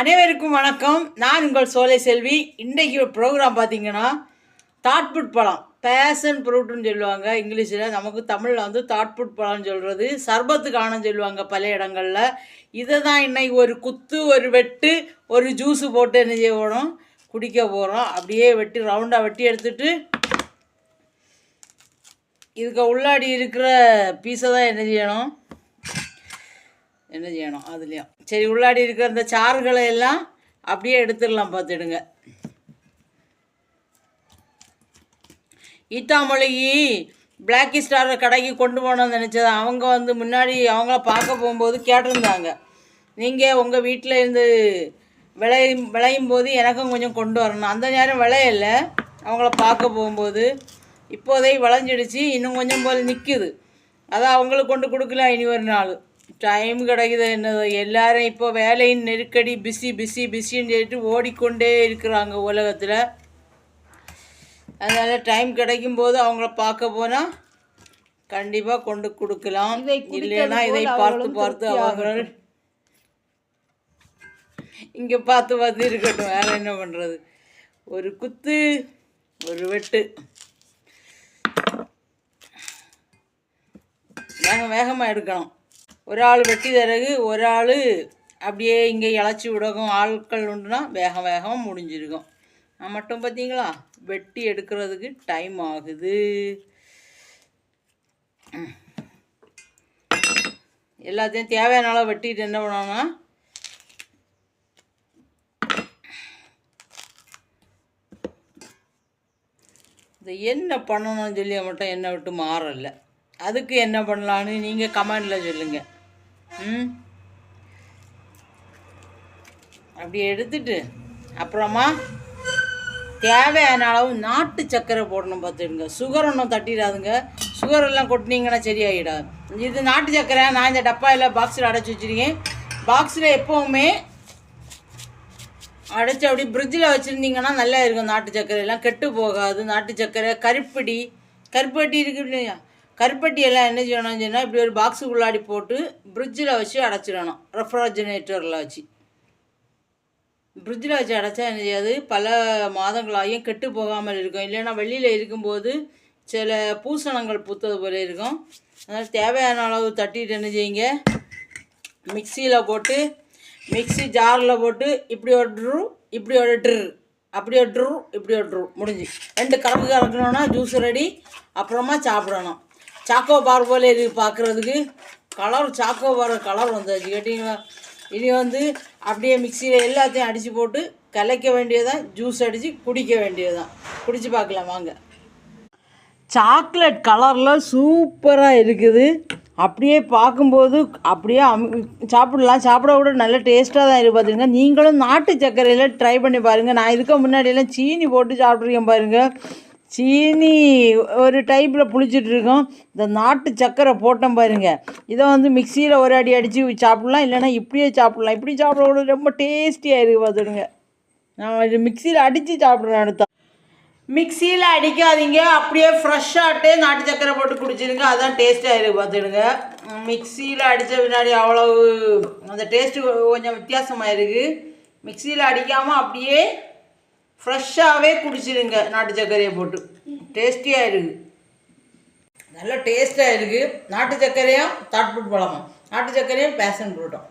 அனைவருக்கும் வணக்கம். நான் உங்கள் சோலை செல்வி. இன்றைக்கு ப்ரோக்ராம் பார்த்தீங்கன்னா தாட்புட் பழம். பேஷன் ஃப்ரூட்டுன்னு சொல்லுவாங்க. இங்கிலீஷில் நமக்கு தமிழில் வந்து தாட்புட் பழம்னு சொல்கிறது சர்பத்து ஆனன்னு சொல்லுவாங்க பல இடங்களில். இதை தான் இன்னைக்கு ஒரு குத்து ஒரு வெட்டு ஒரு ஜூஸு போட்டு என்ன செய்ய குடிக்க போகிறோம் அப்படியே வெட்டி ரவுண்டாக வெட்டி எடுத்துட்டு இதுக்கு உள்ளாடி இருக்கிற பீஸை தான் என்ன செய்யணும்? என்ன செய்யணும்? அதுலேயும். சரி உள்ளாடி இருக்கிற அந்த சாறுகளை எல்லாம் அப்படியே எடுத்துடலாம் பார்த்துடுங்க. ஈட்டாமொழிக்கு பிளாக்கி ஸ்டார் கடைக்கு கொண்டு போனோம்னு நினச்சது அவங்க வந்து முன்னாடி அவங்கள பார்க்க போகும்போது கேட்டிருந்தாங்க. நீங்கள் உங்கள் வீட்டில் இருந்து விளையும் விளையும் போது எனக்கும் கொஞ்சம் கொண்டு வரணும். அந்த நேரம் விளையல. அவங்கள பார்க்க போகும்போது இப்போதை விளைஞ்சிடுச்சு. இன்னும் கொஞ்சம் போல் நிற்குது அதை அவங்களுக்கு கொண்டு கொடுக்கலாம் இனி ஒரு நாள். டைம் கிடைக்குது என்னது? எல்லாரும் இப்போ வேலையின் நெருக்கடி பிஸி பிஸி பிஸின்னு சொல்லிட்டு ஓடிக்கொண்டே இருக்கிறாங்க உலகத்தில். அதனால் டைம் கிடைக்கும் போது அவங்கள பார்க்க போனால் கண்டிப்பாக கொண்டு கொடுக்கலாம். இல்லைன்னா இதை பார்த்து பார்த்து அவர்கள் இங்கே பார்த்து பார்த்து இருக்கட்டும் வேற என்ன பண்ணுறது ஒரு குத்து ஒரு வெட்டு. வேக வேகமாக எடுக்கணும் ஒரு ஆள் வெட்டி தரகு ஒரு ஆள் அப்படியே இங்கே இழைச்சி விடகும். ஆட்கள் உண்டுனா வேகம் வேகம் முடிஞ்சிருக்கும் நான் மட்டும் பார்த்தீங்களா? வெட்டி எடுக்கிறதுக்கு டைம் ஆகுது. எல்லாத்தையும் தேவையான அளவு வெட்டிட்டு என்ன பண்ணணும்னா இந்த என்ன பண்ணணும்னு சொல்லி மட்டும் என்னை விட்டு மாறலை. அதுக்கு என்ன பண்ணலான்னு நீங்கள் கமெண்டில் சொல்லுங்கள் ம்? அப்படி எடுத்துட்டு அப்புறமா தேவையான அளவு நாட்டு சர்க்கரை போடணும் பார்த்துடுங்க. சுகர் ஒன்றும் தட்டிடாதுங்க. சுகர் எல்லாம் கொட்டினீங்கன்னா சரியாயிடாது. இது நாட்டு சர்க்கரை நான் இந்த டப்பாயில் பாக்ஸில் அடைச்சி வச்சுருக்கேன். பாக்ஸில் எப்போவுமே அடைச்சி அப்படி ஃப்ரிட்ஜில் வச்சுருந்தீங்கன்னா நல்லா இருக்கும். நாட்டு சர்க்கரை எல்லாம் கெட்டு போகாது. நாட்டு சர்க்கரை கருப்பட்டி கருப்பட்டி இருக்கு இல்லையா? கருப்பட்டியெல்லாம் என்ன செய்யணும்னு சொன்னால் இப்படி ஒரு பாக்ஸுக்குள்ளாடி போட்டு ஃப்ரிட்ஜில் வச்சு அடைச்சிடணும். ரெஃப்ரிஜரேட்டரில் வச்சு. ஃப்ரிட்ஜில் வச்சு அடைச்சா என்ன செய்யாது? பல மாதங்களாகியும் கெட்டு போகாமல் இருக்கும். இல்லைன்னா வெளியில் இருக்கும்போது சில பூசணங்கள் பூத்தது போல இருக்கும். அதனால் தேவையான அளவு தட்டிட்டு என்ன செய்யுங்க? மிக்சியில் போட்டு மிக்ஸி ஜாரில் போட்டு இப்படி ஒரு இப்படி ஒரு ட்ரு அப்படி ஒரு இப்படி ஒரு முடிஞ்சு. ரெண்டு கறக்கு கறக்கணுன்னா ஜூஸ் ரெடி அப்புறமா சாப்பிடணும். சாக்கோ பார் போல இருக்கு பார்க்குறதுக்கு கலர் சாக்கோ பார் கலர் வந்தாச்சு கேட்டிங்களா? இனி வந்து அப்படியே மிக்சியில் எல்லாத்தையும் அடித்து போட்டு கலைக்க வேண்டியதான் ஜூஸ் அடித்து குடிக்க வேண்டியதான் குடிச்சு பார்க்கலாம் வாங்க. சாக்லேட் கலரில் சூப்பராக இருக்குது. அப்படியே பார்க்கும்போது அப்படியே அம்- சாப்பிடலாம். சாப்பிட கூட நல்ல டேஸ்ட்டாக தான் இருக்குது பார்த்துங்க நீங்களும் நாட்டு சர்க்கரையில் ட்ரை பண்ணி பாருங்கள் நான் இதுக்கு முன்னாடியெல்லாம் சீனி போட்டு சாப்பிட்ருக்கேன் பாருங்கள் சீனி ஒரு டைப்பில் புளிச்சிட்ருக்கோம் இந்த நாட்டு சக்கரை போட்டோம் பாருங்க. இதை வந்து மிக்சியில் ஒரு அடி அடித்து சாப்பிட்லாம் இல்லைன்னா இப்படியே சாப்பிட்லாம். இப்படி சாப்பிட கூட ரொம்ப டேஸ்டியாக இருக்குது பார்த்துடுங்க நான் இது மிக்சியில் அடித்து சாப்பிட்றேன் அடுத்த. மிக்சியில் அடிக்காதீங்க. அப்படியே ஃப்ரெஷ்ஷாகிட்டே நாட்டு சக்கரை போட்டு குடிச்சிருங்க. அதுதான் டேஸ்ட்டாக இருக்குது பார்த்துடுங்க மிக்சியில் அடித்த பின்னாடி அவ்வளவு அந்த டேஸ்ட்டு கொஞ்சம் வித்தியாசமாக இருக்குது மிக்சியில் அடிக்காமல் அப்படியே ஃப்ரெஷ்ஷாகவே குடிச்சிடுங்க நாட்டு சர்க்கரையை போட்டு. டேஸ்டியாக இருக்குது நல்ல டேஸ்ட்டாக இருக்குது நாட்டு சர்க்கரையும் தாட்புட் பழமும் நாட்டு சர்க்கரையும் பேஷன் ஃப்ரூட்டும்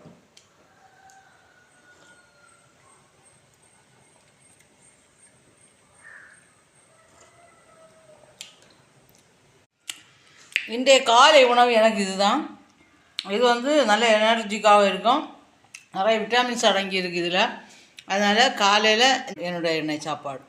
இன்றைய காலை உணவு எனக்கு இதுதான். இது வந்து நல்ல எனர்ஜிக்காகவும் இருக்கும். நிறைய விட்டாமின்ஸ் அடங்கி இருக்குது இதில். அதனால் காலையில் என்னுடைய எண்ணெய் சாப்பாடு.